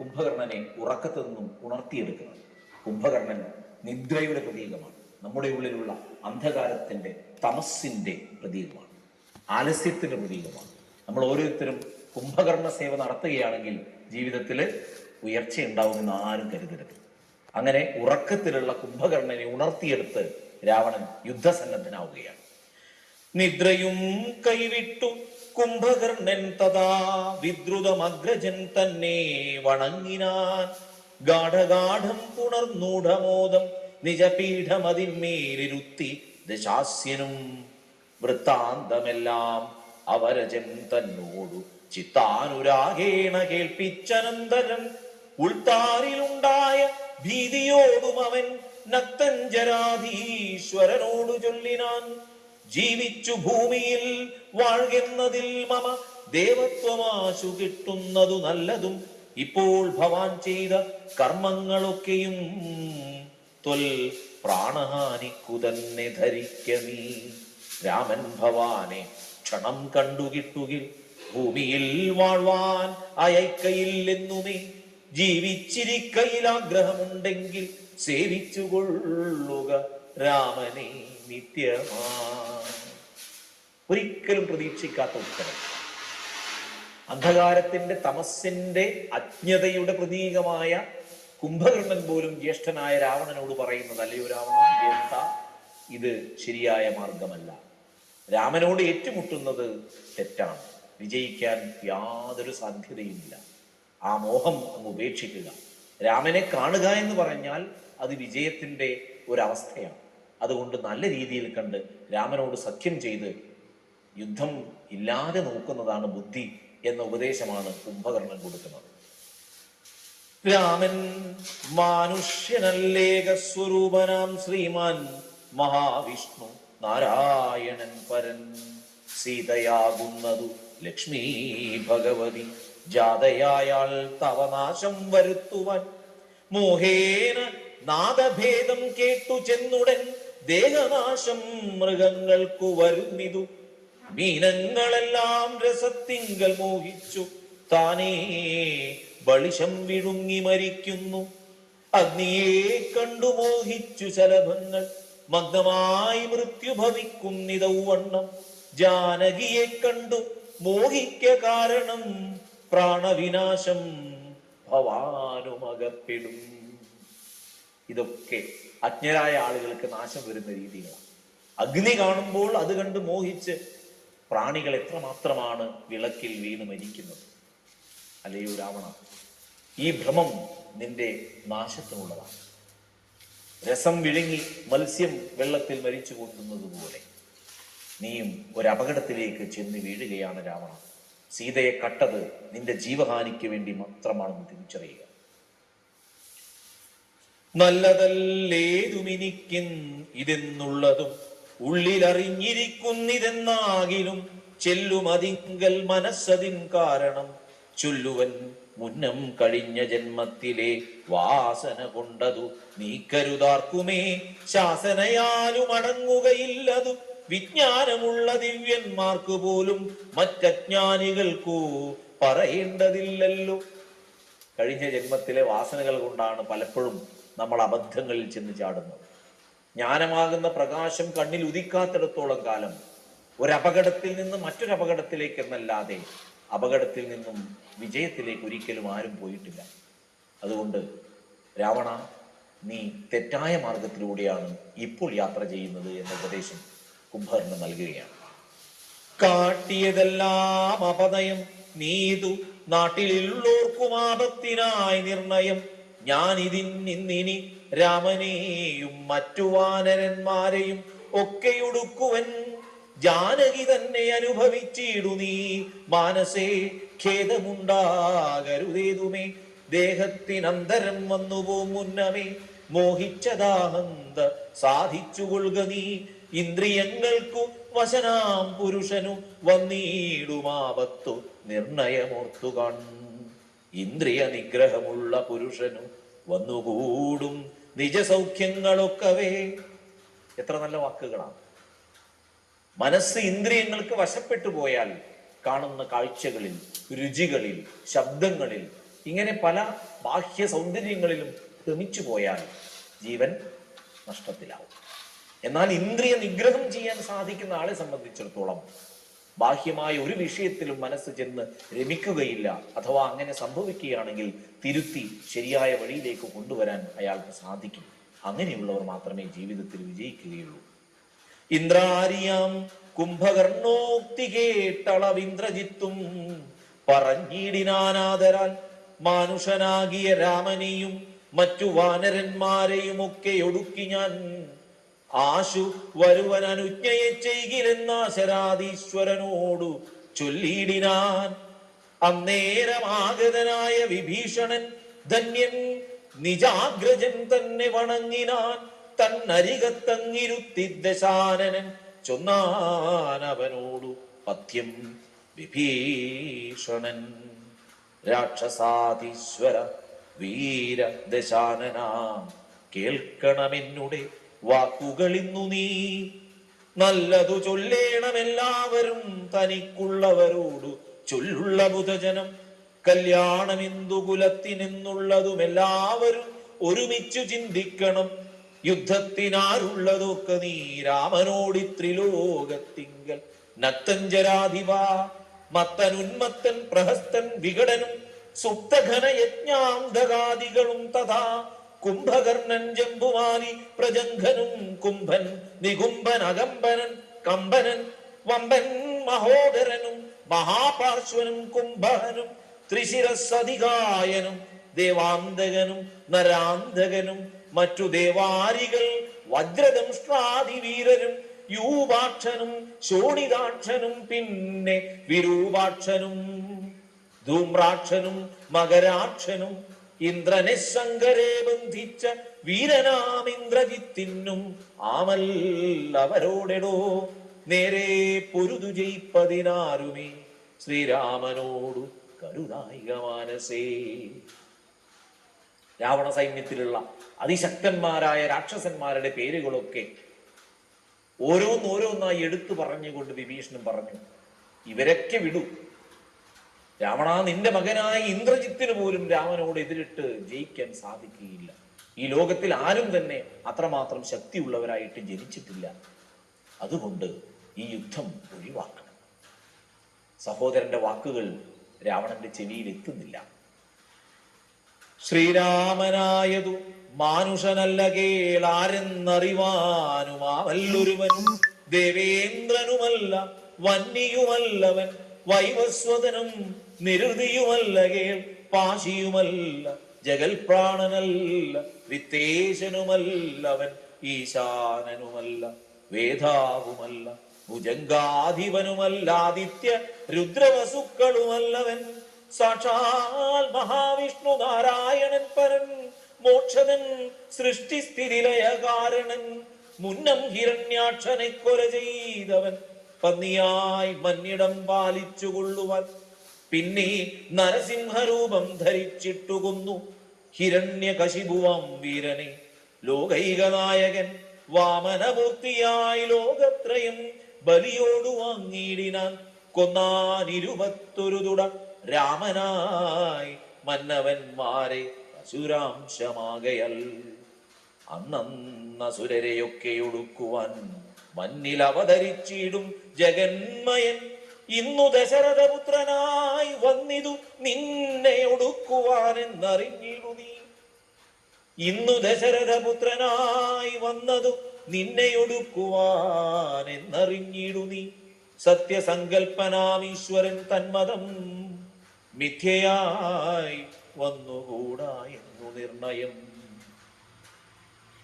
കുംഭകർണനെ ഉറക്കത്തു നിന്നും ഉണർത്തിയെടുക്കുന്നത്. കുംഭകർണൻ നിദ്രയുടെ പ്രതീകമാണ്. നമ്മുടെ ഉള്ളിലുള്ള അന്ധകാരത്തിന്റെ തമസിന്റെ പ്രതീകമാണ്. ആലസ്യത്തിന്റെ പ്രതീകമാണ്. നമ്മൾ ഓരോരുത്തരും കുംഭകർണ സേവ നടത്തുകയാണെങ്കിൽ ജീവിതത്തിൽ ഉയർച്ച ഉണ്ടാവുമെന്ന് ആരും കരുതരുത്. അങ്ങനെ ഉറക്കത്തിലുള്ള കുംഭകർണനെ ഉണർത്തിയെടുത്ത് രാവണൻ യുദ്ധസന്നദ്ധനാവുകയാണ്. നിദ്രയും കൈവിട്ടു. കുംഭകർണൻ തഥാ വിദ്രുതമഗ്രജൻ തന്നെ വണങ്ങിനാൻ. ഗാഠഗാഠം പുണർന്നൂഢമോദം നിജപീഠമതിന്മേലിരുത്തി ദശാസ്യനും. വൃത്താന്തമെല്ലാം അവരജൻ തന്നോടു ചിത്താനുരാഗേണ കേൾപ്പിച്ചനന്തരം. ഉൾത്താറിലുണ്ടായ ഭീതിയോടും അവൻ നക്തഞ്ചരാധീശ്വരനോടു ചൊല്ലിനാൻ. ജീവിച്ചു ഭൂമിയിൽ വാഴുന്നതിൽ മമ ദേവത്വമാശു കിട്ടുന്നതു നല്ലതും. ഇപ്പോൾ ഭവാൻ ചെയ്ത കർമ്മങ്ങളൊക്കെയും ത്വൽ പ്രാണഹാനിക്കു തന്നെ ധരിക്കമീ രാമൻ ഭവാനെ ക്ഷണം കണ്ടു കിട്ടുകിൽ ഭൂമിയിൽ വാഴ്വാൻ അയക്കയില്ലെന്നുമേ. ജീവിച്ചിരിക്കയിൽ ആഗ്രഹമുണ്ടെങ്കിൽ സേവിച്ചുകൊള്ളുക രാമനെ. നിത്യമാ ഒരിക്കലും പ്രതീക്ഷിക്കാത്ത ഉത്തരം. അന്ധകാരത്തിന്റെ തമസിന്റെ അജ്ഞതയുടെ പ്രതീകമായ കുംഭകർണൻ പോലും ജ്യേഷ്ഠനായ രാവണനോട് പറയുന്നത് അല്ലയോ രാവണ ഇത് ശരിയായ മാർഗമല്ല. രാമനോട് ഏറ്റുമുട്ടുന്നത് തെറ്റാണ്. വിജയിക്കാൻ യാതൊരു സാധ്യതയുമില്ല. ആ മോഹം അങ്ങ് ഉപേക്ഷിക്കുക. രാമനെ കാണുക എന്ന് പറഞ്ഞാൽ അത് വിജയത്തിന്റെ ഒരവസ്ഥയാണ്. അതുകൊണ്ട് നല്ല രീതിയിൽ കണ്ട് രാമനോട് സഖ്യം ചെയ്ത് യുദ്ധം ഇല്ലാതെ നോക്കുന്നതാണ് ബുദ്ധി എന്ന ഉപദേശമാണ് കുംഭകർണൻ കൊടുക്കുന്നത്. രാമൻ മാനുഷ്യനല്ലേക സ്വരൂപനാം ശ്രീമാൻ മഹാവിഷ്ണു നാരായണൻ പരൻ. സീതയാകുന്നതു ലക്ഷ്മി ഭഗവതി. ജാതയായാൾ തവനാശം വരുത്തുവാൻ. മോഹേന നാദഭേദം കേട്ടു ചെന്നുടൻ. ദേഹനാശം മൃഗങ്ങൾക്കു വരുന്നിതു. മീനങ്ങളെല്ലാം രസത്തിങ്കൽ മോഹിച്ചു. താനേ ബളിശം വിഴുങ്ങി മരിക്കുന്നു. അഗ്നിയെ കണ്ടു മോഹിച്ചു ശലഭങ്ങൾ മഗ്നമായി മൃത്യു ഭവിക്കുന്നിതൗവണ്ണം ജാനകിയെ കണ്ടു മോഹിക്ക കാരണം പ്രാണവിനാശം ഭവാനുമകപ്പെടും ഇതൊക്കെ അജ്ഞരായ ആളുകൾക്ക് നാശം വരുന്ന രീതികളാണ്. അഗ്നി കാണുമ്പോൾ അത് കണ്ട് മോഹിച്ച് പ്രാണികൾ എത്രമാത്രമാണ് വിളക്കിൽ വീണ് മരിക്കുന്നത്? അല്ലയോ രാവണ ഈ ഭ്രമം നിന്റെ നാശത്തിനുള്ളതാണ്. രസം വിഴുങ്ങി മത്സ്യം വെള്ളത്തിൽ മരിച്ചു കൂട്ടുന്നത് പോലെ നീയും ഒരു അപകടത്തിലേക്ക് ചെന്ന് വീഴുകയാണ് രാവണ. സീതയെ കട്ടത് നിന്റെ ജീവഹാനിക്ക് വേണ്ടി മാത്രമാണെന്ന് തിരിച്ചറിയുക. നല്ലതല്ലേതുമിനിക്കും ഇതെന്നുള്ളതും ഉള്ളിലറിഞ്ഞിരിക്കുന്നിതെന്നാകിലും ചെല്ലുമതിങ്കൽ മനസ്സതിൻ കാരണം ചൊല്ലുവൻ മുന്നം കഴിഞ്ഞ ജന്മത്തിലെ വാസന കൊണ്ടതു നീക്കരുതാർക്കുമേ. ശാസനയാലും അടങ്ങുകയില്ലതു വിജ്ഞാനമുള്ള ദിവ്യന്മാർക്ക് പോലും മറ്റജ്ഞാനികൾക്കു പറയേണ്ടതില്ലല്ലോ. കഴിഞ്ഞ ജന്മത്തിലെ വാസനകൾ കൊണ്ടാണ് പലപ്പോഴും നമ്മൾ അബദ്ധങ്ങളിൽ ചെന്ന് ചാടുന്നത് ജ്ഞാനമാകുന്ന പ്രകാശം കണ്ണിൽ ഉദിക്കാത്തിടത്തോളം കാലം ഒരപകടത്തിൽ നിന്ന് മറ്റൊരു അപകടത്തിലേക്ക് എന്നല്ലാതെ അപകടത്തിൽ നിന്നും വിജയത്തിലേക്ക് ഒരിക്കലും ആരും പോയിട്ടില്ല. അതുകൊണ്ട് രാവണ നീ തെറ്റായ മാർഗത്തിലൂടെയാണ് ഇപ്പോൾ യാത്ര ചെയ്യുന്നത് എന്ന ഉപദേശം കുംഭറിന് നൽകുകയാണ്. കാട്ടിയതെല്ലാം അപനയം നീതു നാട്ടിലുള്ളോർക്കും ആപത്തിനായി നിർണയം. ഞാൻ ഇതിൻ നിന്നിനി രാമനെയും മറ്റു വാനരന്മാരെയും ഒക്കെ ഒക്കെയൊടുക്കുവൻ. ജാനകി തന്നെ അനുഭവിച്ചിടു നീ. മാനസേ ഖേദമുണ്ടാകരുതേതുമേ. ദേഹത്തിനന്തരം വന്നുപോ മുന്നമേ. മോഹിച്ചതാഹന്ത സാധിച്ചുകൊള്ളുക നീ. ഇന്ദ്രിയങ്ങൾക്കു വശനാം പുരുഷനും വന്നീടുമാപത്തു നിർണയമോർത്തു ഇന്ദ്രിയ നിഗ്രഹമുള്ള പുരുഷനും വന്നുകൂടും നിജസൗഖ്യങ്ങളൊക്കവേ. എത്ര നല്ല വാക്കുകളാണ്. മനസ്സ് ഇന്ദ്രിയങ്ങൾക്ക് വശപ്പെട്ടു പോയാൽ കാണുന്ന കാഴ്ചകളിൽ രുചികളിൽ ശബ്ദങ്ങളിൽ ഇങ്ങനെ പല ബാഹ്യ സൗന്ദര്യങ്ങളിലും ഭ്രമിച്ചു പോയാൽ ജീവൻ നഷ്ടത്തിലാവും. എന്നാൽ ഇന്ദ്രിയ നിഗ്രഹം ചെയ്യാൻ സാധിക്കുന്ന ആളെ സംബന്ധിച്ചിടത്തോളം ബാഹ്യമായ ഒരു വിഷയത്തിലും മനസ്സ് ചെന്ന് രമിക്കുകയില്ല. അഥവാ അങ്ങനെ സംഭവിക്കുകയാണെങ്കിൽ തിരുത്തി ശരിയായ വഴിയിലേക്ക് കൊണ്ടുവരാൻ അയാൾക്ക് സാധിക്കും. അങ്ങനെയുള്ളവർ മാത്രമേ ജീവിതത്തിൽ വിജയിക്കുകയുള്ളൂ. ഇന്ദ്രാരിയാം കുംഭകർണോക്തി കേട്ടളവിന്ദ്രജിത്തും പറഞ്ഞിടിനാനാദരാൽ മാനുഷനാകിയ രാമനെയും മറ്റു വാനരന്മാരെയും ഒക്കെ ഒടുക്കി ഞാൻ ആശു വരുവൻ അനുജ്ഞയെ ചെയ്കിലെന്നാശരാധീശ്വരനോടു ചൊല്ലിയിടിനാൻ. അന്നേരമാഗതനായ വിഭീഷണൻ ധന്യൻ നിജാഗ്രജൻ തന്നെ വണങ്ങിനാൻ. തന്നരികത്തങ്ങിരുത്തി ദശാനനൻ ചൊന്നാൻ അവനോടു പഥ്യം വിഭീഷണൻ. രാക്ഷസാധീശ്വര വീര ദശാനനാം കേൾക്കണമെന്നുടെ വാക്കുകളിന്നു നീ. നല്ലതു ചൊല്ലേണമെല്ലാവരും തനിക്കുള്ളവരോടു ചൊല്ലുള്ള ബുധജനം. കല്യാണമെന്തു കുലത്തിനെന്നുള്ളതും എല്ലാവരും ഒരുമിച്ചു ചിന്തിക്കണം. യുദ്ധത്തിനാരുള്ളതൊക്കെ നീ രാമനോടി ത്രിലോകത്തിങ്കൽ. നത്തഞ്ചരാധിപ മത്തനുന്മത്തൻ പ്രഹസ്തൻ വികടനും സുപ്തഘന യജ്ഞാന്തകാദികളും തഥാ കുംഭകർണൻ ജംബുവാനി പ്രജംഘനും കുംഭൻ നികുംഭൻ അകമ്പനൻ കമ്പനൻ വമ്പൻ മഹോദരനും മഹാപാർശ്വനും കുംഭനും ത്രിശിരസധികായനും ദേവാന്തകനും നരാന്തകനും മറ്റു ദേവാരികൾ വജ്രദംഷ്ട്രാദിവീരരും യൂപാക്ഷനും ശോണിതാക്ഷനും പിന്നെ വിരൂപാക്ഷനും ധൂമ്രാക്ഷനും മകരാക്ഷനും ഇന്ദ്രനെ ശങ്കരെ ബന്ധിച്ച വീരനാം ഇന്ദ്രജിത്തിന്നും ആമൽ അവരോടെടോ. നേരെ പൊരുതു ജയിപ്പതിനാരുമേ? ശ്രീരാമനോടു കരുതായിക മാനസേ. രാവണ സൈന്യത്തിലുള്ള അതിശക്തന്മാരായ രാക്ഷസന്മാരുടെ പേരുകളൊക്കെ ഓരോന്നോരോന്നായി എടുത്തു പറഞ്ഞുകൊണ്ട് വിഭീഷണൻ പറഞ്ഞു ഇവരൊക്കെ വിടൂ. രാവണ നിന്റെ മകനായ ഇന്ദ്രജിത്തിന് പോലും രാമനോട് എതിരിട്ട് ജയിക്കാൻ സാധിക്കുകയില്ല. ഈ ലോകത്തിൽ ആരും തന്നെ അത്രമാത്രം ശക്തിയുള്ളവരായിട്ട് ജനിച്ചിട്ടില്ല. അതുകൊണ്ട് ഈ യുദ്ധം ഒഴിവാക്കണം. സഹോദരന്റെ വാക്കുകൾ രാവണന്റെ ചെവിയിൽ എത്തുന്നില്ല. ശ്രീരാമനായതു മാനുഷനല്ല കേളാരെന്നറിവാനുമാവല്ലൊരുവനും ദേവേന്ദ്രനുമല്ല വന്യയുമല്ലവൻ വൈവസ്വതനും നിരുതിയുമല്ല കേൾ പാശിയുമല്ല ജഗൽപ്രാണനല്ല വിത്തേശനുമല്ലവൻ ഈശാനനുമല്ല വേദാവുമല്ല ഭുജങ്കാധിപനുമല്ല ആദിത്യ രുദ്രവസുക്കളുമല്ലവൻ. സാക്ഷാൽ മഹാവിഷ്ണു നാരായണൻ പരൻ മോക്ഷതൻ സൃഷ്ടിസ്ഥിതിലയ കാരണൻ മുന്നം ഹിരണ്യാക്ഷനെ കൊല ചെയ്തവൻ പന്നിയായി മന്നിടം പാലിച്ചു കൊള്ളുവാൻ പിന്നെ നരസിംഹരൂപം ധരിച്ചിട്ടുകുന്നു ഹിരണ്യകശിപുവാം വീരനെ. ലോകൈക നായകൻ വാമനമൂർത്തിയായി ലോകത്രയം ബലിയോടു വാങ്ങിയിടിനാൻ കൊന്നാനിരുപത്തൊരു തുട രാമനായി മന്നവന്മാരെ അസുരാംശമാകയൽ. അന്നസുരരെയൊക്കെ ഒടുക്കുവാൻ മണ്ണിൽ അവതരിച്ചിടും ജഗന്മയൻ ഇന്നു ദശരഥപുത്രനായി വന്നിതു നിന്നെ ഒടുക്കുവാൻ എന്നറിഞ്ഞിടു നീ. ഇന്നു ദശരഥപുത്രനായി വന്നതു നിന്നെ ഒടുക്കുവാൻ എന്നറിഞ്ഞിടു നീ. സത്യസങ്കൽപ്പനാമീശ്വരൻ തന്മതം മിഥ്യയായി വന്നുകൂടാ എന്നു നിർണയം.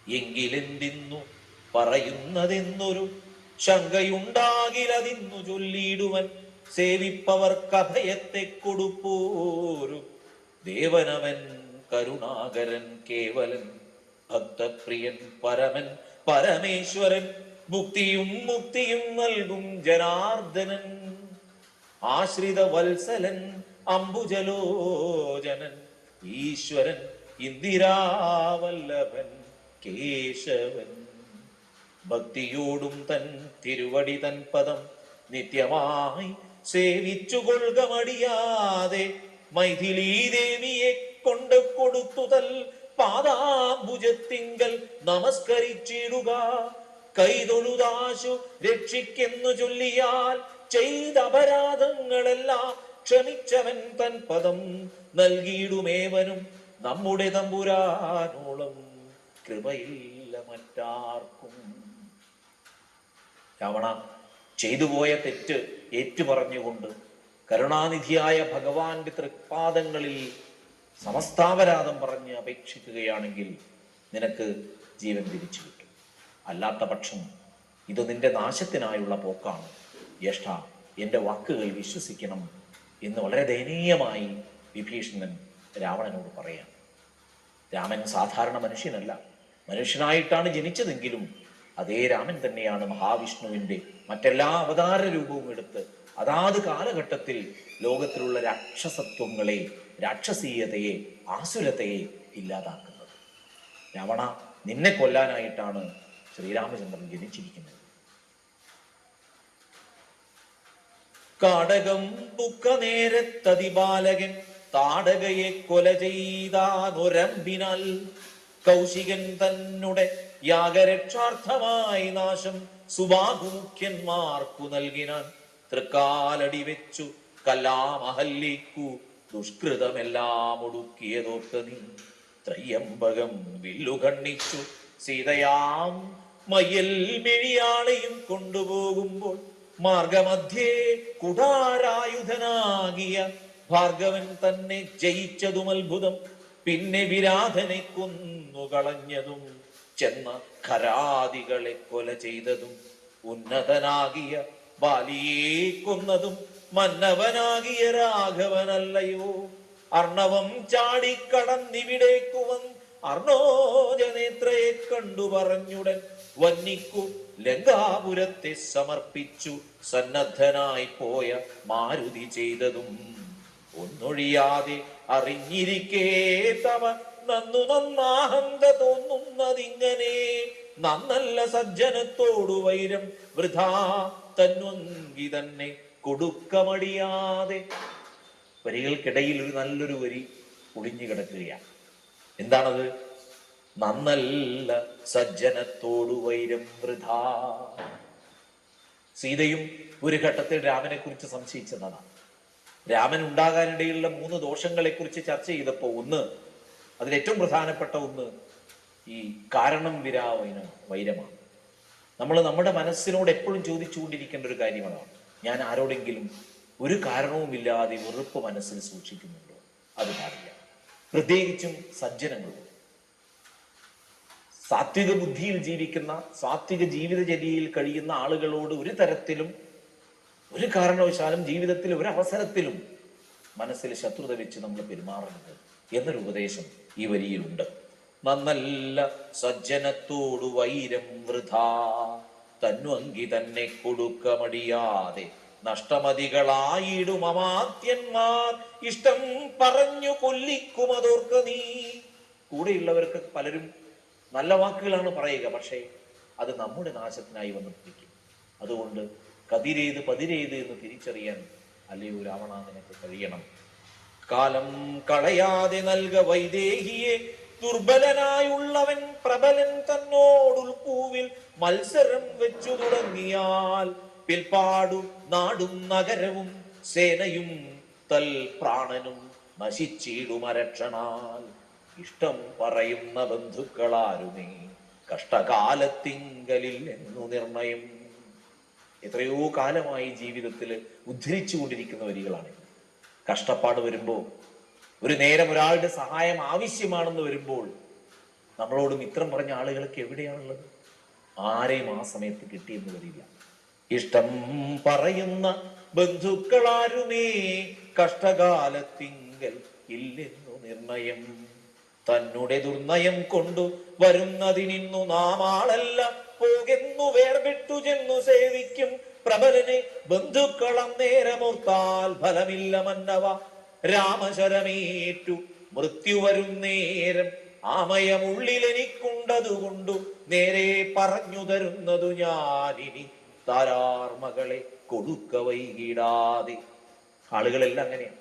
എങ്കിലെന്തിന്നു പറയുന്നതെന്നൊരു ശങ്കയുണ്ടാകിലതിന്നു ചൊല്ലിയിടുവൻ. സേവിപ്പവർക്ക് അഭയത്തെ കൊടുപ്പോരു. ദേവനവൻ കരുണാകരൻ കേവലൻ. ഭക്തപ്രിയൻ പരമൻ പരമേശ്വരൻ. മുക്തിയും മുക്തിയും നൽകും ജനാർദ്ദനൻ. ആശ്രിത വത്സലൻ അംബുജലോചനൻ. ഈശ്വരൻ ഇന്ദിരാവല്ലഭൻ കേശവൻ. ഭക്തിയോടും തൻ തിരുവടി തൻ പദം നിത്യമായി സേവിച്ചു കൊള്ളുക മടിയാതെ മൈഥിലീ ദേവിയെ കൊണ്ട് കൊടുത്തുതൽ പാദാഭുജത്തിങ്കൽ നമസ്കരിച്ചിടുക. കൈതൊഴുതാശു രക്ഷിക്കെന്നു ചൊല്ലിയാൽ ചെയ്ത അപരാധങ്ങളെല്ലാം ക്ഷമിച്ചവൻ തൻ പദം നൽകിയിടുമേവനും നമ്മുടെ തമ്പുരാനോളം കൃപയില്ല മറ്റാർക്കും. രാവണ ചെയ്തുപോയ തെറ്റ് ഏറ്റുപറഞ്ഞുകൊണ്ട് കരുണാനിധിയായ ഭഗവാന്റെ തൃപ്പാദങ്ങളിൽ സമസ്താപരാധം പറഞ്ഞ് അപേക്ഷിക്കുകയാണെങ്കിൽ നിനക്ക് ജീവൻ തിരിച്ചു കിട്ടും. അല്ലാത്ത പക്ഷം ഇത് നിന്റെ നാശത്തിനായുള്ള പോക്കാണ്. ജ്യേഷ്ഠ എന്റെ വാക്കുകൾ വിശ്വസിക്കണം എന്ന് വളരെ ദയനീയമായി വിഭീഷണൻ രാവണനോട് പറയാം രാമൻ സാധാരണ മനുഷ്യനല്ല. മനുഷ്യനായിട്ടാണ് ജനിച്ചതെങ്കിലും അതേ രാമൻ തന്നെയാണ് മഹാവിഷ്ണുവിന്റെ മറ്റെല്ലാ അവതാര രൂപവും എടുത്ത് അതാത് കാലഘട്ടത്തിൽ ലോകത്തിലുള്ള രാക്ഷസത്വങ്ങളെ രാക്ഷസീയതയെ ആസുരതയെ ഇല്ലാതാക്കുന്നത്. രാവണ നിന്നെ കൊല്ലാനായിട്ടാണ് ശ്രീരാമചന്ദ്രൻ ജനിച്ചിരിക്കുന്നത്. കാടകം പുക്ക നേരത്തതി ബാലകൻ താടകയെ കൊല ചെയ്താനൊരമ്പിനാൽ കൗശികൻ തന്നെ യാഗരക്ഷാർത്ഥമായി നാശം സുബാഹുമുഖ്യന്മാർക്കു നൽകിനാൻ തൃക്കാലടി വെച്ചു കലാമഹല്ലിക്കു ദുഷ്കൃതമെല്ലാം ഒടുക്കിയതോർത്ത് നീ ത്രയ്യംബകം വില്ലുകണ്ണിച്ചു സീതയാം മയ്യൽ മിഴിയാളെയും കൊണ്ടുപോകുമ്പോൾ മാർഗമധ്യേ കുടാരായുധനാകിയ ഭാർഗവൻ തന്നെ ജയിച്ചതും അത്ഭുതം പിന്നെ വിരാധനെ കൊന്നു കളഞ്ഞതും ചെന്ന ഖരാദികളെ കൊല ചെയ്തതും ഉന്നതനാകിയ ബാലിയെ കൊന്നതും മന്നവനാകിയ രാഘവനല്ലയോ. അർണവം ചാടിക്കടന്നിവിടേക്കു വന്ന് അർണോജനേത്രയെ കണ്ടു പറഞ്ഞുടൻ വന്നിക്കു ലങ്കാപുരത്തെ സമർപ്പിച്ചു സന്നദ്ധനായി പോയ മാരുതി ചെയ്തതും. ഒന്നൊഴിയാതെ അറിഞ്ഞിരിക്കേ തവ നന്നു നന്നാഹന്ത തോന്നുന്നതിങ്ങനെ നന്നല്ല സജ്ജനത്തോടു വൈരം വൃഥാ തന്നൊങ്കി തന്നെ കൊടുക്കമടിയാതെ. വരികൾക്കിടയിൽ ഒരു നല്ലൊരു വരി ഒളിഞ്ഞു കിടക്കുകയാണ്. എന്താണത്? നന്നല്ല സജ്ജനത്തോടു വൈരം വൃഥാ. സീതയും ഒരു ഘട്ടത്തിൽ രാമനെ കുറിച്ച് സംശയിച്ചതാണ്. രാമൻ ഉണ്ടാകാനിടയുള്ള മൂന്ന് ദോഷങ്ങളെ കുറിച്ച് ചർച്ച ചെയ്തപ്പോ ഒന്ന് അതിൽ ഏറ്റവും പ്രധാനപ്പെട്ട ഒന്ന് ഈ കാരണം വിരാവൈന വൈരമാണ്. നമ്മൾ നമ്മുടെ മനസ്സിനോട് എപ്പോഴും ചോദിച്ചുകൊണ്ടിരിക്കേണ്ട ഒരു കാര്യമാണ്. ഞാൻ ആരോടെങ്കിലും ഒരു കാരണവുമില്ലാതെ വെറുപ്പ് മനസ്സിൽ സൂക്ഷിക്കുന്നുണ്ടോ? അത് പാടില്ല. പ്രത്യേകിച്ചും സജ്ജനങ്ങളോട്. സാത്വിക ബുദ്ധിയിൽ ജീവിക്കുന്ന സാത്വിക ജീവിതചര്യയിൽ കഴിയുന്ന ആളുകളോട് ഒരു തരത്തിലും ഒരു കാരണവശാലും ജീവിതത്തിൽ ഒരു അവസരത്തിലും മനസ്സിൽ ശത്രുത വെച്ച് നമ്മൾ പെരുമാറരുത്. എന്നൊരു ഉപദേശം ഈ വരിയിലുണ്ട്. നന്നല്ല സജ്ജനത്തോടു വൈരം വൃഥാ. അങ്കി തന്നെ കൊടുക്കമടിയാതെ. നഷ്ടമതികളായിടും അമാത്യന്മാർ. ഇഷ്ടം പറഞ്ഞു കൊല്ലിക്കുമതോർക്ക നീ. കൂടെയുള്ളവർക്ക് പലരും നല്ല വാക്കുകളാണ് പറയുക. പക്ഷേ അത് നമ്മുടെ നാശത്തിനായി വന്ന് പിടിക്കും അതുകൊണ്ട് കതിരേത് പതിരേത് എന്ന് തിരിച്ചറിയാൻ അല്ലയോ രാവണ നിനക്ക് കഴിയണം. കാലം കളയാതെ നൽക വൈദേഹിയെ ദുർബലനായുള്ളവൻ പ്രബലൻ തന്നോടുൾപ്പൂവിൽ മത്സരം വെച്ചു തുടങ്ങിയാൽ പിൽപ്പാടു നാടും നഗരവും സേനയും തൽ പ്രാണനും നശിച്ചിടുമരക്ഷണാൽ ഇഷ്ടം പറയുന്ന ബന്ധുക്കളാരുമേ കഷ്ടകാലത്തിങ്കലിൽ എന്നു നിർണയം. എത്രയോ കാലമായി ജീവിതത്തിൽ ഉദ്ധരിച്ചുകൊണ്ടിരിക്കുന്ന വരികളാണ് കഷ്ടപ്പാട് വരുമ്പോൾ ഒരു നേരം ഒരാളുടെ സഹായം ആവശ്യമാണെന്ന് വരുമ്പോൾ നമ്മളോട് മിത്രം പറഞ്ഞ ആളുകളൊക്കെ എവിടെയാണുള്ളത്? ആരെയും ആ സമയത്ത് കിട്ടിയെന്ന് വരില്ല. ഇഷ്ടം പറയുന്ന ബന്ധുക്കളാരുമേ കഷ്ടകാലത്തിങ്കൽ ഇല്ലെന്നു നിർണയം. തന്നെ ദുർനയം കൊണ്ടു വരുന്നതിനിന്നു നാം ആളല്ല. പോകുന്നു വേർപെട്ടു ചെന്നു സേവിക്കും. പ്രബലനെ ബന്ധുക്കളം നേരമോർത്താൽ ഫലമില്ല മന്നവ രാമശരമേറ്റു. മൃത്യു വരും നേരം. ആമയമുള്ളിലെനിക്കുണ്ടതുകൊണ്ടു നേരെ പറഞ്ഞു തരുന്നതു ഞാനിനി താരാർമകളെ കൊടുക്ക വൈകിടാതെ. ആളുകളെല്ലാം അങ്ങനെയാണ്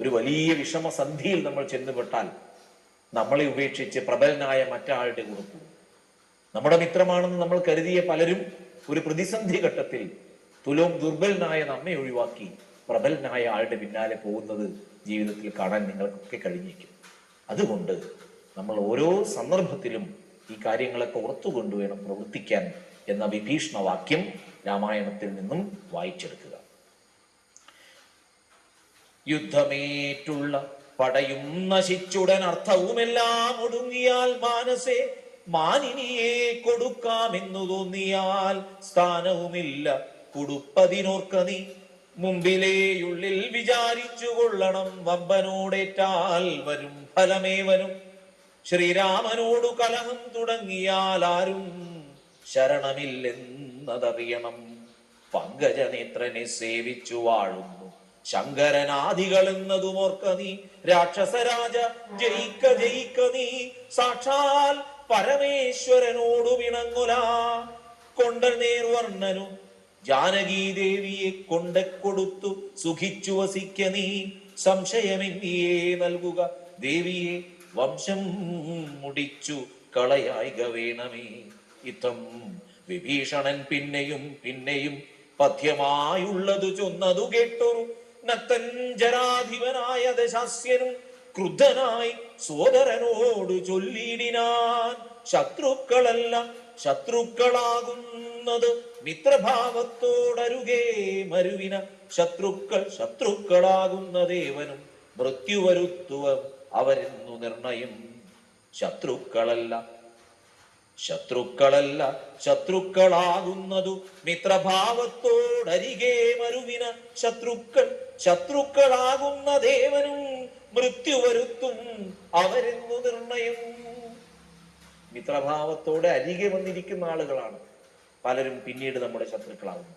ഒരു വലിയ വിഷമസന്ധിയിൽ നമ്മൾ ചെന്നുപെട്ടാൽ നമ്മളെ ഉപേക്ഷിച്ച് പ്രബലനായ മറ്റാളുടെ കൊടുക്കും നമ്മുടെ മിത്രമാണെന്ന് നമ്മൾ കരുതിയ പലരും ഒരു പ്രതിസന്ധി ഘട്ടത്തിൽ തുലവും ദുർബലനായ നമ്മെ ഒഴിവാക്കി പ്രബലനായ ആളുടെ പിന്നാലെ പോകുന്നത് ജീവിതത്തിൽ കാണാൻ നിങ്ങൾക്കൊക്കെ കഴിഞ്ഞേക്കും അതുകൊണ്ട് നമ്മൾ ഓരോ സന്ദർഭത്തിലും ഈ കാര്യങ്ങളൊക്കെ ഓർത്തുകൊണ്ട് വേണം പ്രവർത്തിക്കാൻ എന്ന വിഭീഷണ വാക്യം രാമായണത്തിൽ നിന്നും വായിച്ചെടുക്കുക. യുദ്ധമേറ്റുള്ള പടയും നശിച്ചുടൻ അർത്ഥവുമെല്ലാം ഒടുങ്ങിയാൽ മാനസേ മാനിനിയെ കൊടുക്കാമെന്നു തോന്നിയാൽ സ്ഥാനവുമില്ല. കൊടുപ്പതിനോർക്ക നീ. മുമ്പിലേയുള്ളിൽ വിചാരിച്ചു കൊള്ളണം വമ്പനോടേറ്റാൽ വരും ഫലമേവനും. ശ്രീരാമനോടു കലഹം തുടങ്ങിയാൽ ആരും ശരണമില്ലെന്നതറിയണം. പങ്കജനേത്രനെ സേവിച്ചു വാഴുന്നു. ശങ്കരനാദികൾ എന്നതും ഓർക്ക നീ. രാക്ഷസരാജ ജയിക്ക ജയിക്ക നീ. സാക്ഷാൽ പരമേശ്വരനോടു വിണങ്ങുല കൊണ്ടൽ നേർവർണനു ജാനകീ ദേവിയെ കൊണ്ട കൊടുത്തു സുഖിച്ചു വസിക്ക നീ. സംശയമെന്നിയേ നൽകുക. ദേവിയെ വംശം മുടിച്ചു കളയായിക വേണമേ. ഇത്തം വിഭീഷണൻ പിന്നെയും പിന്നെയും പഥ്യമായുള്ളതു ചൊന്നതു കേട്ടൊരു നക്തഞ്ചരാധിപനായ ദശാസ്യനും ക്രുദ്ധനായി സോദരനോട് ചൊല്ലിയിടിനാൻ. ശത്രുക്കളല്ല ശത്രുക്കളാകുന്നത് മിത്രഭാവത്തോടരുകേ മരുവിന ശത്രുക്കൾ ശത്രുക്കളാകുന്ന ദേവനും മൃത്യുവരുത്തുവ അവരെന്നു നിർണയം. ശത്രുക്കളല്ല ശത്രുക്കളല്ല ശത്രുക്കളാകുന്നതു മിത്രഭാവത്തോടരികെ മരുവിന ശത്രുക്കൾ ശത്രുക്കളാകുന്ന ദേവനും മൃത്യുവരുത്തും അവരെന്നു നിർണയം. മിത്രഭാവത്തോടെ അരികെ വന്നിരിക്കുന്ന ആളുകളാണ്. പലരും പിന്നീട് നമ്മുടെ ശത്രുക്കളാകുന്നു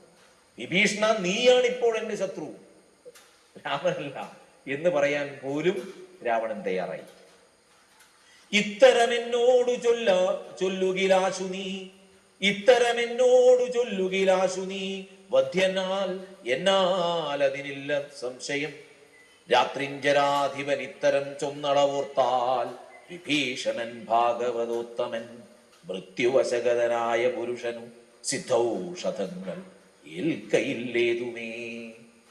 വിഭീഷണ നീയാണ് ഇപ്പോൾ എന്റെ ശത്രു. രാമനല്ല. എന്ന് പറയാൻ പോലും രാവണൻ തയ്യാറായി. ഇത്തരമെന്നോട് ചൊല്ല ചൊല്ലുകിലാശു നീ. ഇത്തരമെന്നോട് ചൊല്ലുകിലാശു നീ. വധ്യനാൽ എന്നാൽ അതിനില്ല സംശയം. രാത്രിഞ്ചരാധിപൻ ഇത്തരം ചൊന്നളവോർത്താൽ വിഭീഷണൻ ഭാഗവതോത്തമൻ മൃത്യുവശകതനായ പുരുഷനു. സിദ്ധൌഷധങ്ങൾ ഏൽക്കയില്ലേതുമേ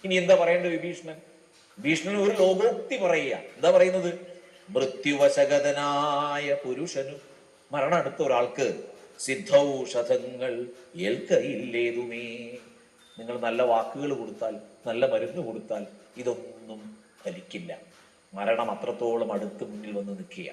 ഇനി എന്താ പറയേണ്ടത് വിഭീഷണൻ? ഭീഷണൻ ഒരു ലോകോക്തി പറയുക. എന്താ പറയുന്നത്? മൃത്യുവശഗതനായ പുരുഷനും. മരണം അടുത്ത ഒരാൾക്ക് സിദ്ധൌഷധങ്ങൾ ഏൽക്കയില്ലേതുമേ നിങ്ങൾ നല്ല വാക്കുകൾ കൊടുത്താൽ നല്ല മരുന്ന് കൊടുത്താൽ ഇതൊന്നും ഫലിക്കില്ല. മരണം അത്രത്തോളം അടുത്ത് മുന്നിൽ വന്ന് നിൽക്കുക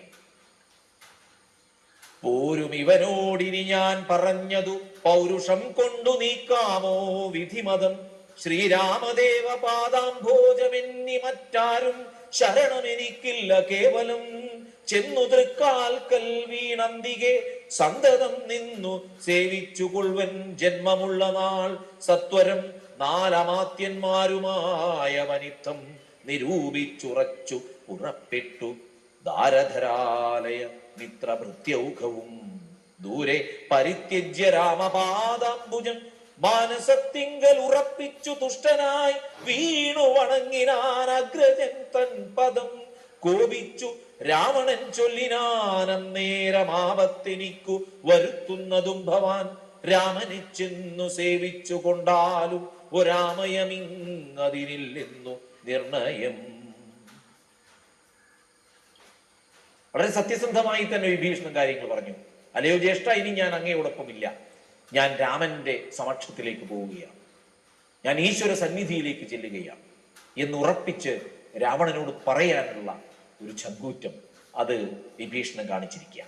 പോരും ഇവനോടിനി ഞാൻ പറഞ്ഞതു. പൗരുഷം കൊണ്ടു നീക്കാമോ വിധിമതം? ശ്രീരാമദേവ പാദാംഭോജമെന്നി മറ്റാരും ശരണമെനിക്കില്ല കേവലം. ചെന്നു തൃക്കാൽക്കൽ വീണന്തികെ സന്തതം നിന്നു സേവിച്ചു കൊൾവൻ ജന്മമുള്ള നാൾ. സത്വരം നാലമാത്യന്മാരുമായ വനിത്തം നിരൂപിച്ചുറച്ചു ഉറപ്പിട്ടു ദാരധരാലയ. മിത്രഭൃത്യൗഘവും ദൂരെ പരിത്യജ്യ രാമപാദാംബുജം മാനസത്തിങ്കൽ ഉറപ്പിച്ചു തുഷ്ടനായി വീണു വണങ്ങിനാൻ അഗ്രജൻ തൻ പദം കോപിച്ചു. രാവണൻ ചൊല്ലിനാനം നേരമാപത്തെനിക്കു വരുത്തുന്നതും ഭവാൻ രാമനെ ചെന്നു സേവിച്ചു കൊണ്ടാലും ഒരാമയമിങ്ങതിനില്ലെന്നു നിർണയം വളരെ സത്യസന്ധമായി തന്നെ വിഭീഷണൻ കാര്യങ്ങൾ പറഞ്ഞു. അല്ലയോ ജ്യേഷ്ഠ ഇനി ഞാൻ അങ്ങയോടൊപ്പമില്ല ഞാൻ രാമന്റെ സമക്ഷത്തിലേക്ക് പോവുകയാണ്. ഞാൻ ഈശ്വര സന്നിധിയിലേക്ക് ചെല്ലുകയാണ്. എന്ന് ഉറപ്പിച്ച് രാവണനോട് പറയാനുള്ള ഒരു ചങ്കൂറ്റം അത് വിഭീഷണൻ കാണിച്ചിരിക്കുക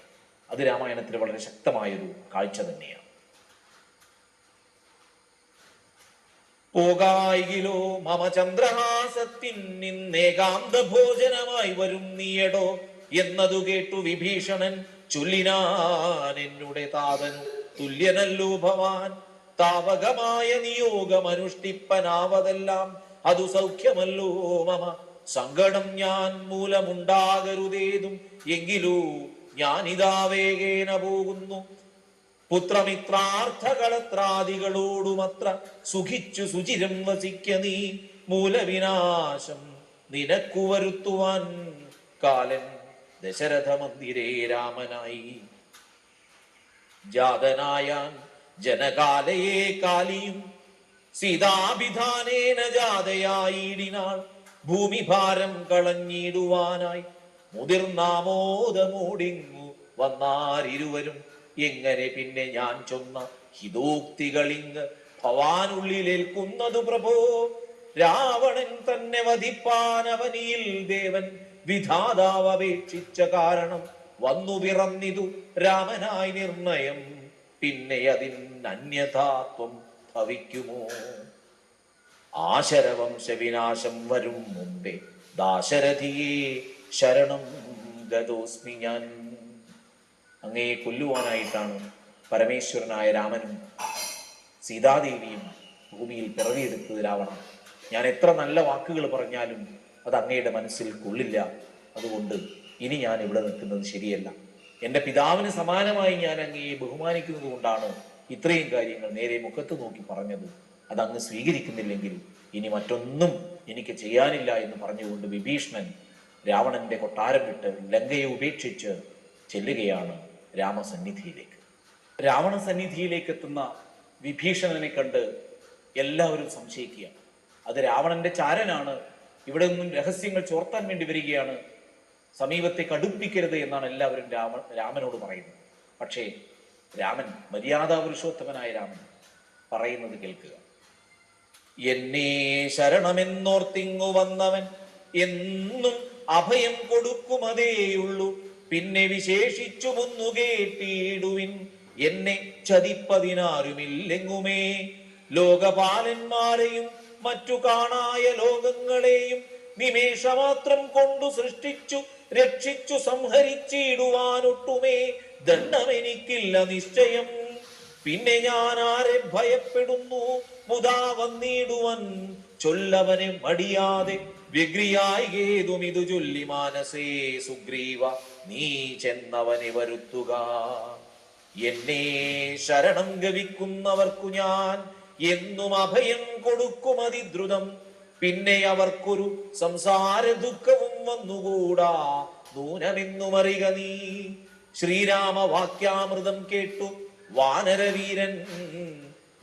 അത് രാമായണത്തിൽ വളരെ ശക്തമായൊരു കാഴ്ച തന്നെയാണ്. പോകായിലോ മമ നിന്നേകാന്ത ഭോജനമായി വരും നീയടോ. എന്നതു കേട്ടു വിഭീഷണൻ ചൊല്ലിനാൻ എന്നുടെ താതനു തുല്യനല്ലോ ഭവാൻ. താവകമായ നിയോഗം അനുഷ്ഠിപ്പനാവതെല്ലാം അതു സൗഖ്യമല്ലോ മമ. സങ്കടം ഞാൻ മൂലമുണ്ടാകരുതേതും എങ്കിലോ ഞാനിതാ വേഗേന പോകുന്നു. പുത്രമിത്രാർത്ഥകളത്രാദികളോടുമത്ര സുഖിച്ചു സുചിരം വസിക്ക നീ. മൂലവിനാശം നിനക്കു വരുത്തുവാൻ കാലൻ ദശരഥ മന്ദിരേ രാമനായി. ജാതനായാൻ ജനകാലയെ കാലിയും സീതാഭിധാനേന ജാതയായിടിനാൾ ഭൂമിഭാരം കളഞ്ഞിടുവാനായി. മുതിർന്നാമോദമോടിങ്ങു വന്നാരിരുവരും. എങ്ങനെ പിന്നെ ഞാൻ ചൊന്ന ഹിതോക്തികളിങ് ഭവാനുള്ളിലേൽക്കുന്നതു പ്രഭോ? രാവണൻ തന്നെ വധിപ്പാനവനിയിൽ ദേവൻ വിധാതാവ് അപേക്ഷിച്ച കാരണം വന്നു പിറന്നിതു രാമനായി നിർണയം. പിന്നെ അതിൻ അന്യഥാത്വം ഭവിക്കുമോ? ആശരവംശവിനാശം വരും മുമ്പേ ദാശരഥിയെ ശരണം ഗതോസ്മി ഞാൻ. അങ്ങയെ കൊല്ലുവാനായിട്ടാണ് പരമേശ്വരനായ രാമനും സീതാദേവിയും ഭൂമിയിൽ പിറവിയെടുത്തത് രാവണൻ. ഞാൻ എത്ര നല്ല വാക്കുകൾ പറഞ്ഞാലും അത് അങ്ങയുടെ മനസ്സിൽ കൊള്ളില്ല. അതുകൊണ്ട് ഇനി ഞാൻ ഇവിടെ നിൽക്കുന്നത് ശരിയല്ല. എന്റെ പിതാവിന് സമാനമായി ഞാൻ അങ്ങയെ ബഹുമാനിക്കുന്നത് കൊണ്ടാണ് ഇത്രയും കാര്യങ്ങൾ നേരെ മുഖത്ത് നോക്കി പറഞ്ഞത്. അത് അങ്ങ് സ്വീകരിക്കുന്നില്ലെങ്കിൽ ഇനി മറ്റൊന്നും എനിക്ക് ചെയ്യാനില്ല എന്ന് പറഞ്ഞുകൊണ്ട് വിഭീഷണൻ രാവണന്റെ കൊട്ടാരം വിട്ട് ലങ്കയെ ഉപേക്ഷിച്ച് ചെല്ലുകയാണ് രാമസന്നിധിയിലേക്ക്. രാവണ സന്നിധിയിലേക്ക് എത്തുന്ന വിഭീഷണനെ കണ്ട് എല്ലാവരും സംശയിക്കുകയാണ്. അത് രാവണന്റെ ചാരനാണ്. ഇവിടെ നിന്നും രഹസ്യങ്ങൾ ചോർത്താൻ വേണ്ടി വരികയാണ്. സമീപത്തെ കടുപ്പിക്കരുത് എന്നാണ് എല്ലാവരും രാമ രാമനോട് പറയുന്നത്. പക്ഷേ രാമൻ മര്യാദാ പുരുഷോത്തമനായ രാമൻ പറയുന്നത് കേൾക്കുക. എന്നെ ശരണമെന്നോർത്തിങ്ങു വന്നവൻ എന്നും അഭയം കൊടുക്കുമതേയുള്ളൂ പിന്നെ വിശേഷിച്ചു മുന്നു കേട്ടിടുവിൻ. എന്നെ ചതിപ്പതിനാരുമില്ലെങ്ങുമേ? ലോകപാലന്മാരെയും മറ്റു കാണായ ലോകങ്ങളെയും നിമേഷമാത്രം കൊണ്ടു സൃഷ്ടിച്ചു രക്ഷിച്ചു സംഹരിച്ചിടുവാനൊട്ടുമേ ദണ്ഡമെനിക്കില്ല നിശ്ചയം. പിന്നെ ഞാൻ ആരെ ഭയപ്പെടുന്നു മുതാ വന്നിടുവൻ ചൊല്ലവനെ മടിയാതെ. വ്യഗ്രിയായി ഇതു ചൊല്ലി മാനസേ സുഗ്രീവ നീ ചെന്നവനെ വരുത്തുക. എന്നെ ശരണം ഗവിക്കുന്നവർക്കു ഞാൻ എന്നും അഭയം കൊടുക്കും അതിദ്രുതം. പിന്നെ അവർക്കൊരു സംസാര ദുഃഖവും വന്നുകൂടാ. നൂനമെന്നുമറിക നീ. ശ്രീരാമ വാക്യാമൃതം കേട്ടു വാനരവീരൻ.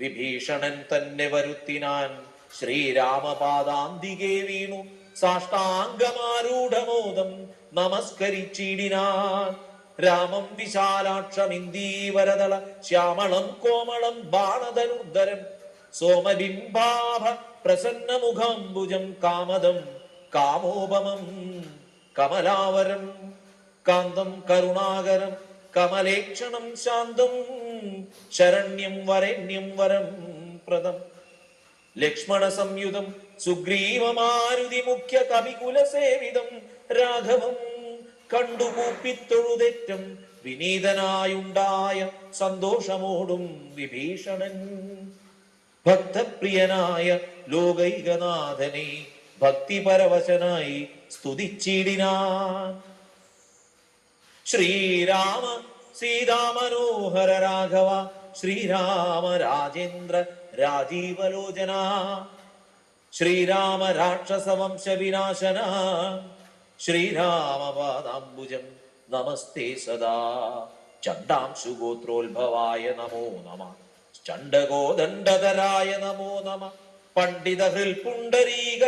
വിഭീഷണൻ തന്നെ വരുത്തിനാൻ ശ്രീരാമപാദാന്തികെ വീണു. സാഷ്ടാംഗമാരൂഢമോദം നമസ്കരിച്ചിടിനാൻ. രാമം വിശാലാക്ഷമിന്ദീവരതള ശ്യാമളം കോമളം ബാണധനുർധരം സോമബിംബാഭ പ്രസന്നമുഖാംബുജം കാമദം കാമോപമം കമലാവരം കാന്തം കരുണാകരം കമലേക്ഷണം ശാന്തം ശരണ്യം വരണ്യം വരം പ്രദം ലക്ഷ്മണ സംയുതം സുഗ്രീവമാരുതി മുഖ്യ കവികുലസേവിതം രാഘവം കണ്ടുപൂപ്പിത്തൊഴുതെറ്റം വിനീതനായുണ്ടായ സന്തോഷമോടും വിഭീഷണൻ ഭക്തപ്രിയനായ ലോകൈകനാഥനെ ഭക്തിപരവശനായി സ്തുതിച്ചിടിനാൻ. ശ്രീരാമ സീതാമനോഹര രാഘവ ശ്രീരാമ രാജേന്ദ്ര രാജീവലോചന ശ്രീരാമ രാക്ഷസ വംശ വിനാശന ശ്രീരാമപാദാംബുജം നമസ്തേ സദാ. ചണ്ടാംശുഗോത്രോത്ഭവായ നമോ നമ. ചണ്ഡകോദണ്ഡധരായ നമോ നമ. പണ്ഡിത ഹൃൽ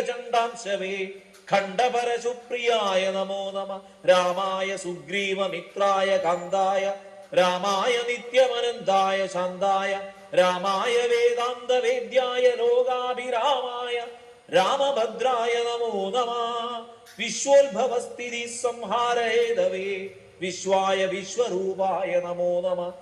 ചണ്ടാംശവേ ഖണ്ഡപരശുപ്രിയായ നമോ നമ. രാമായ സുഗ്രീവമിത്രായ കാന്തായ. രാമായ നിത്യമനന്തായ ശാന്തായ. രാമായ വേദാന്ത വേദ്യായ ലോകാഭിരാമായ. രാമഭദ്രായ നമോ നമ. വിശ്വോത്ഭവസ്ഥിതി സംഹാരേതവേ വിശ്വായ വിശ്വരൂപായ നമോ നമ.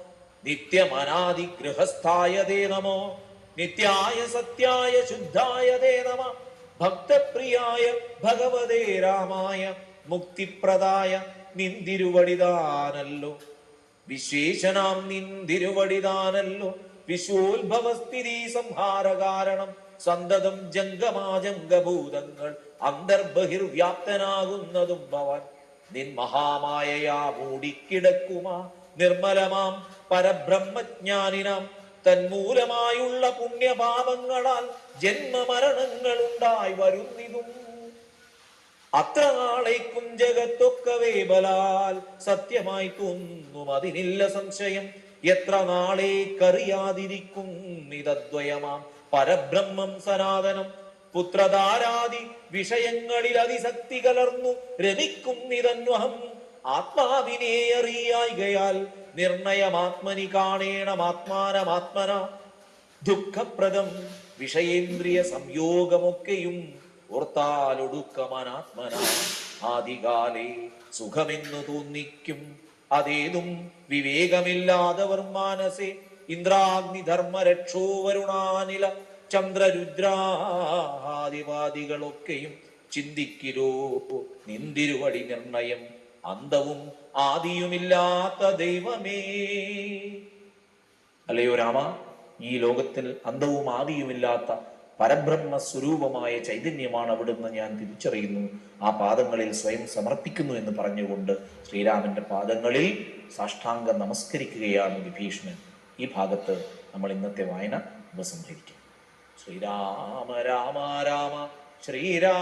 നിത്യമനാദിഗൃഹസ്ഥായ ദേ നമോ. നിത്യായ സത്യായ ശുദ്ധായ ദേ നമ. ഭക്തപ്രിയായ ഭഗവതേ രാമായ മുക്തിപ്രദായ നിന്തിരുവടിതാനല്ലോ. വിശ്വേശനാം നിന്തിരുവടിതാനല്ലോ. വിശ്വോത്ഭവസ്ഥിതി സംഹാര കാരണം സന്തതം ജംഗമാജംഗഭൂതങ്ങൾ അന്തർബഹിർവ്യാപ്തനാകുന്നതും ഭവൻ. നിൻ മഹാമായയാ മൂടിക്കിടക്കുമാ. നിർമ്മലമാം പരബ്രഹ്മജ്ഞാനിനാം. തന്മൂലമായുള്ള പുണ്യപാപങ്ങളാൽ ജന്മമരണങ്ങൾ ഉണ്ടായി വരുന്നിതും. അത്ര നാളേക്കും ജഗത്തൊക്കവേ ബലാൽ സത്യമായി തോന്നും അതിനില്ല സംശയം. എത്ര നാളേക്കറിയാതിരിക്കും ഇതദ്വയമാം. പരബ്രഹ്മം സനാതനം. പുത്രധാരാദി വിഷയങ്ങളിൽ അതിശക്തി കലർന്നു രമിക്കും ഇതന്വഹം. ആത്മാവിനെ അറിയായികയാൽ നിർണയമാത്മനി കാണേണമാത്മാനമാത്മന ദുഃഖപ്രദം വിഷയേന്ദ്രിയ സംയോഗമൊക്കെയും ഓർത്താലൊടുക്കമനാത്മന. ആദികാലേ സുഖമെന്നു തോന്നിക്കും അതേതും വിവേകമില്ലാതവർ മാനസേ. ഇന്ദ്രാഗ്നി ധർമ്മ രക്ഷോ വരുണാനില ചന്ദ്രരുദ്രാദിവാദികളൊക്കെയും ചിന്തിക്കിരോ നിന്തിരുവടി നിർണയം അന്തവും ആദിയുമില്ലാത്ത ദൈവമേ. അല്ലയോ രാമ? ഈ ലോകത്തിൽ അന്തവും ആദിയുമില്ലാത്ത പരബ്രഹ്മ സ്വരൂപമായ ചൈതന്യമാണ് അവിടുന്ന് ഞാൻ തിരിച്ചറിയുന്നു. ആ പാദങ്ങളിൽ സ്വയം സമർപ്പിക്കുന്നു എന്ന് പറഞ്ഞുകൊണ്ട് ശ്രീരാമന്റെ പാദങ്ങളിൽ സാഷ്ടാംഗം നമസ്കരിക്കുകയാണ് വിഭീഷണൻ. ഈ ഭാഗത്ത് നമ്മൾ ഇന്നത്തെ വായന ഉപസംഹരിക്കും. ശ്രീരാമ രാമ രാമ ശ്രീരാമ.